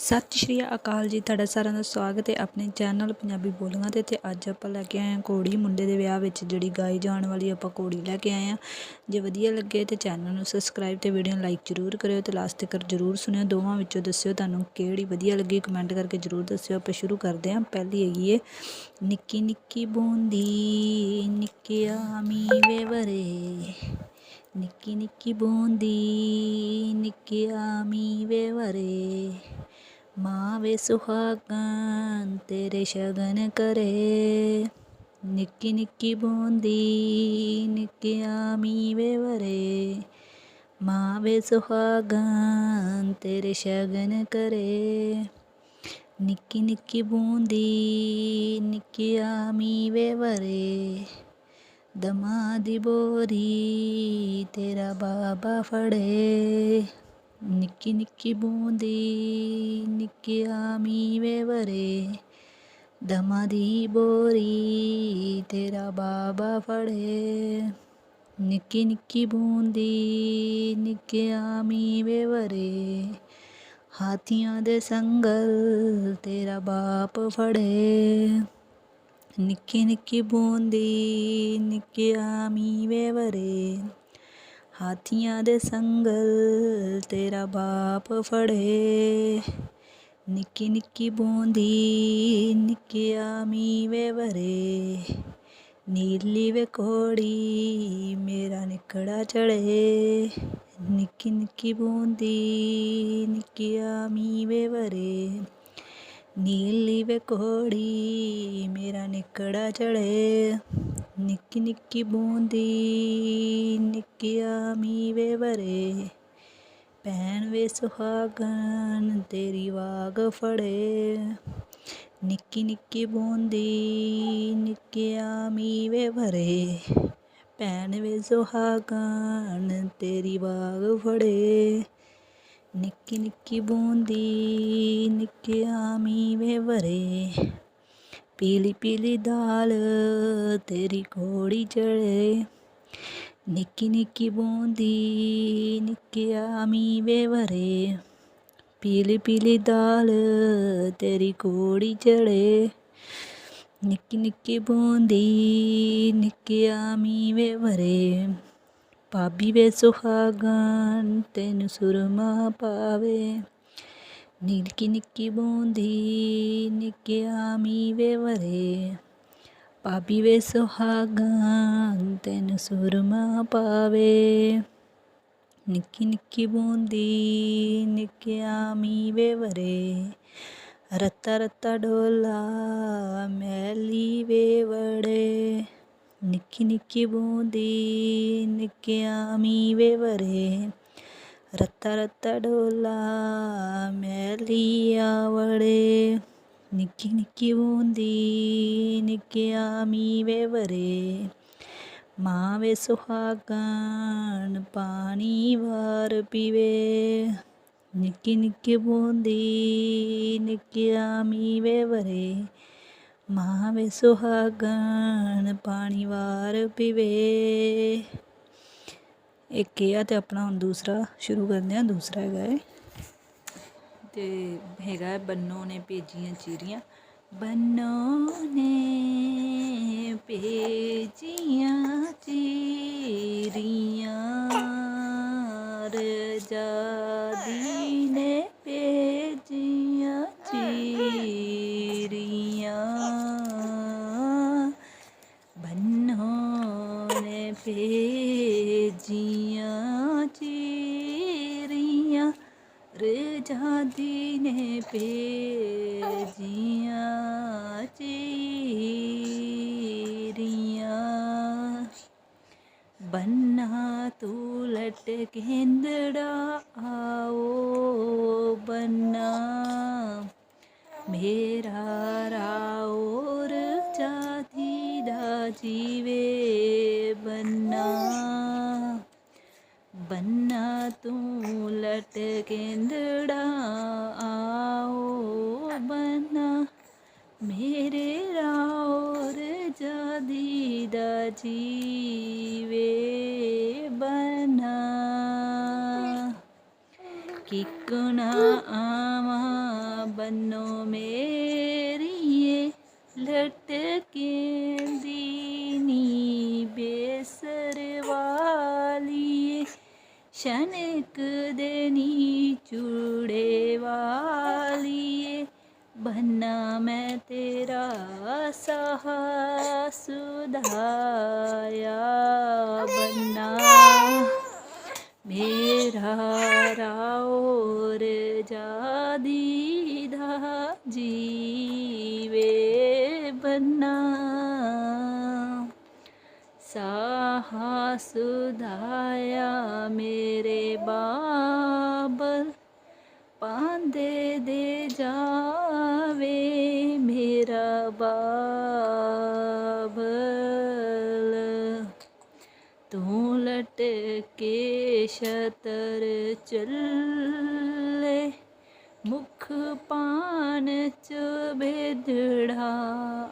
ਸਤਿ ਸ਼੍ਰੀ ਅਕਾਲ ਜੀ, ਤੁਹਾਡਾ ਸਾਰਿਆਂ ਦਾ ਸਵਾਗਤ ਹੈ ਆਪਣੇ ਚੈਨਲ ਪੰਜਾਬੀ ਬੋਲੀਆਂ ਤੇ। ਤੇ ਅੱਜ ਆਪਾਂ ਲੈ ਕੇ ਆਏ ਹਾਂ ਕੋੜੀ ਮੁੰਡੇ ਦੇ ਵਿਆਹ ਵਿੱਚ, ਜਿਹੜੀ ਗਾਈ ਜਾਣ ਵਾਲੀ ਆਪਾਂ ਕੋੜੀ ਲੈ ਕੇ ਆਏ ਹਾਂ। ਜੇ ਵਧੀਆ ਲੱਗੇ ਤੇ ਚੈਨਲ ਨੂੰ ਸਬਸਕ੍ਰਾਈਬ ਤੇ ਵੀਡੀਓ ਨੂੰ ਲਾਈਕ ਜ਼ਰੂਰ ਕਰਿਓ ਤੇ ਲਾਸਟ ਤੱਕ ਜ਼ਰੂਰ ਸੁਣਿਓ। ਦੋਵਾਂ ਵਿੱਚੋਂ ਦੱਸਿਓ ਤੁਹਾਨੂੰ ਕਿਹੜੀ ਵਧੀਆ ਲੱਗੀ ਕਮੈਂਟ ਕਰਕੇ ਜ਼ਰੂਰ ਦੱਸਿਓ। ਆਪਾਂ ਸ਼ੁਰੂ ਕਰਦੇ ਹਾਂ। ਪਹਿਲੀ ਹੈਗੀ ਏ, ਨਿੱਕੀ ਨਿੱਕੀ ਬੂੰਦੀ ਨਿੱਕਿਆ ਮੀਵੇ ਵਰੇ ਨਿੱਕੀ ਨਿੱਕੀ ਬੂੰਦੀ ਨਿੱਕਿਆ ਮੀਵੇ ਵਰੇ ਮਾਂ ਵੇ ਸੁਹਾਗਣ ਤੇਰੇ ਸ਼ਗਨ ਕਰੇ। ਨਿੱਕੀ ਨਿੱਕੀ ਬੂੰਦੀ ਨਿੱਕਿਆ ਮੀਵੇ ਵਰੇ। ਮਾਂ ਵੇ ਸੁਹਾਗਣ ਤੇਰੇ ਸ਼ਗਨ ਕਰੇ। ਨਿੱਕੀ ਨਿੱਕੀ ਬੂੰਦੀ ਨਿੱਕਿਆ ਮੀਵੇ ਵਰੇ। ਦਮਾ ਦੀ ਬੋਰੀ ਤੇਰਾ ਬਾਬਾ ਫੜੇ। ਨਿੱਕੀ ਨਿੱਕੀ ਬੂੰਦੀ ਨਿੱਕਿਆ ਮੀਵੇ ਵਰੇ ਦਮਾ ਦੀ ਬੋਰੀ ਤੇਰਾ ਬਾਬਾ ਫੜੇ। ਨਿੱਕੀ ਨਿੱਕੀ ਬੂੰਦੀ ਨਿੱਕਿਆ ਮੀਵੇ ਵਰੇ ਹਾਥੀਆਂ ਦੇ ਸੰਗਲ ਤੇਰਾ ਬਾਪ ਫੜੇ। ਨਿੱਕੀ ਨਿੱਕੀ ਬੂੰਦੀ ਨਿੱਕਿਆ ਮੀਵੇ ਵਰੇ ਹਾਥੀਆਂ ਦੇ ਸੰਗਲ ਤੇਰਾ ਬਾਪ ਫੜੇ। ਨਿੱਕੀ ਨਿੱਕੀ ਬੂੰਦੀ ਨਿੱਕਿਆ ਮੀਵੇ ਵਰੇ। ਨੀਲੀ ਵੇ ਕੋੜੀ ਮੇਰਾ ਨਿਕੜਾ ਚੜੇ। ਨਿੱਕੀ ਨਿੱਕੀ ਬੂੰਦੀ ਨਿੱਕਿਆ ਮੀਵੇ ਵਰੇ। ਨੀਲੀ ਵੇ ਕੋੜੀ ਮੇਰਾ ਨਿਕੜਾ ਚੜੇ। ਨਿੱਕੀ ਨਿੱਕੀ ਬੂੰਦੀ ਨਿੱਕਿਆ ਮੀਵੇ ਵਰੇ ਭੈਣ ਵੇ ਸੁਹਾਗਨ ਤੇਰੀ ਵਾਗ ਫੜੇ। ਨਿੱਕੀ ਨਿੱਕੀ ਬੂੰਦੀ ਨਿੱਕਿਆ ਮੀਵੇ ਵਰੇ ਭੈਣ ਵੇ ਸੁਹਾਗਨ ਤੇਰੀ ਵਾਗ ਫੜੇ। ਨਿੱਕੀ ਨਿੱਕੀ ਬੂੰਦੀ ਨਿੱਕਿਆ ਮੀਵੇ ਵਰੇ ਪੀਲੀ ਪੀਲੀ ਦਾਲ ਤੇਰੀ ਕੋੜੀ ਚੜੇ ਨਿੱਕੀ ਨਿੱਕੀ ਬੂੰਦੀ ਨਿੱਕਿਆ ਮੀਵੇ ਵਰੇ। ਪੀਲੀ ਪੀਲੀ ਦਾਲ ਤੇਰੀ ਘੋੜੀ ਚੜੇ ਨਿੱਕੀ ਨਿੱਕੀ ਬੂੰਦੀ ਨਿੱਕਿਆ ਮੀਵੇ ਵਰੇ। ਭਾਬੀ ਵੇ ਸੁਹਾਗਣ, ਤੈਨੂੰ ਸੁਰਮਾ ਪਾਵੇ। ਨਿੱਕੀ ਨਿੱਕੀ ਬੂੰਦੀ ਨਿੱਕਿਆ ਮੀਵੇ ਵਰੇ। ਭਾਬੀ ਵੇ ਸੁਹਾਗਣ ਤੈਨੂੰ ਸੁਰਮਾ ਪਾਵੇ। ਨਿੱਕੀ ਨਿੱਕੀ ਬੂੰਦੀ ਨਿੱਕਿਆ ਮੀਵੇ ਵਰੇ। ਰੱਤਾ ਰੱਤਾ ਡੋਲਾ, ਮੈਲੀ ਵੇ ਵੜੇ। ਨਿੱਕੀ ਨਿੱਕੀ ਬੂੰਦੀ ਨਿੱਕਿਆ ਮੀਵੇ ਵਰੇ ਰੱਤਾ ਰੱਤਾ ਡੋਲਾ ਮੈਲੀਆ ਵੜੇ ਨਿੱਕੀ ਨਿੱਕੀ ਬੂੰਦੀ ਨਿੱਕਿਆ ਮੀਵੇ ਵਰੇ ਮਾਂ ਵੇ ਸੁਹਾਗਣ ਪਾਣੀ ਵਾਰ ਪੀਵੇ ਨਿੱਕੀ ਨਿੱਕੀ ਬੂੰਦੀ ਨਿੱਕਿਆ ਮੀਵੇ ਵਰੇ ਮਾਂ ਵੇ ਸੁਹਾਗਣ ਪਾਣੀ ਵਾਰ ਪੀਵੇ ਇੱਕ ਇਹ ਆ ਤੇ ਆਪਣਾ ਹੁਣ ਦੂਸਰਾ, ਸ਼ੁਰੂ ਕਰਦੇ ਆ ਦੂਸਰਾ ਹੈਗਾ ਹੈ ਤੇ ਹੈਗਾ ਹੈ ਬੰਨੋ ਨੇ ਭੇਜੀਆਂ ਚੀਰੀਆਂ। ਬੰਨੋ ਨੇ ਭੇਜੀਆਂ ਰਜਾਦੀ ਨੇ ਭੇਜੀਆਂ ਚੀਰੀਆਂ। ਬੰਨਾ ਤੂੰ ਲਟ ਕੇਂਦੜਾ ਆਓ ਬੰਨਾ। ਮੇਰਾ ਦਾ ਜੀਵੇ ਬਨਾ ਕਿਕਣਾ ਆਵਾਂ ਬੰਨੋ ਮੇਰੀਏ ਲਟਕੇਂਦੀ ਨੀ ਬੇਸਰ ਵਾਲੀਏ। ਸ਼ਨਕ ਦੇ ਚੂੜੇ ਵਾਲੀਏ। ਬੰਨਾ ਮੈਂ ਤੇਰਾ ਸਾਹ ਸੁਧਾਇਆ ਬੰਨਾ ਮੇਰਾ ਰਾਉਰ ਜਾਦੀ ਦਾ ਜੀਵੇ ਬੰਨਾ ਸਾਹਾ ਸੁਧਾਇਆ ਮੇਰੇ ਬਾਬਲ ਪਾਂਦੇ ਦੇ ਜਾ ਜਾਵੇ ਮੇਰਾ ਬਾਬਲ। ਤੂੰ ਲਟ ਕੇ ਸ਼ਤਰ ਚੱਲੇ, ਮੁਖ ਪਾਨ ਚ ਬੇਦੜਾ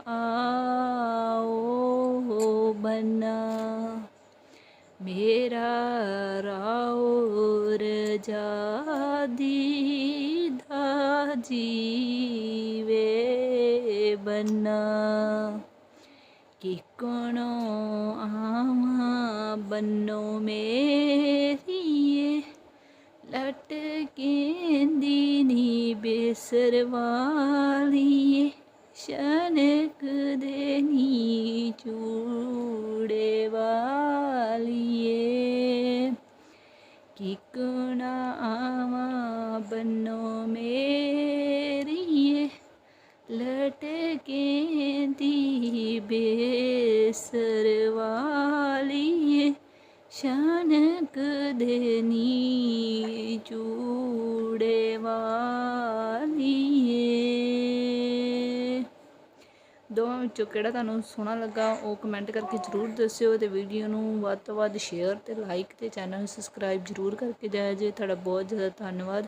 ਆਓ ਬਨਾ। ਮੇਰਾ ਰਾਉਰ ਜਾਦੀ ਦਾ ਜੀਵੇ ਬਨਾ ਕਿ ਕੋਣੋ ਆਵਾਂ ਬੰਨੋ ਮੇਰੀਏ ਲਟਕੇਂਦੀ ਨੀ ਬੇਸਰ ਵਾਲੀਏ ਲਟਕੇ ਦੀ ਵਾਲੀਏ ਸ਼ਨਕ ਦੇ ਨੀ ਵਾਲੀਏ ਦੋਵਾਂ ਵਿੱਚੋਂ ਕਿਹੜਾ ਤੁਹਾਨੂੰ ਸੋਹਣਾ ਲੱਗਾ ਉਹ ਕਮੈਂਟ ਕਰਕੇ ਜ਼ਰੂਰ ਦੱਸਿਓ ਤੇ ਵੀਡੀਓ ਨੂੰ ਵੱਧ ਤੋਂ ਵੱਧ ਸ਼ੇਅਰ ਤੇ ਲਾਈਕ ਤੇ ਚੈਨਲ ਨੂੰ ਸਬਸਕ੍ਰਾਈਬ ਜ਼ਰੂਰ ਕਰਕੇ ਜਾਇਆ ਜੇ ਤੁਹਾਡਾ ਬਹੁਤ ਜ਼ਿਆਦਾ ਧੰਨਵਾਦ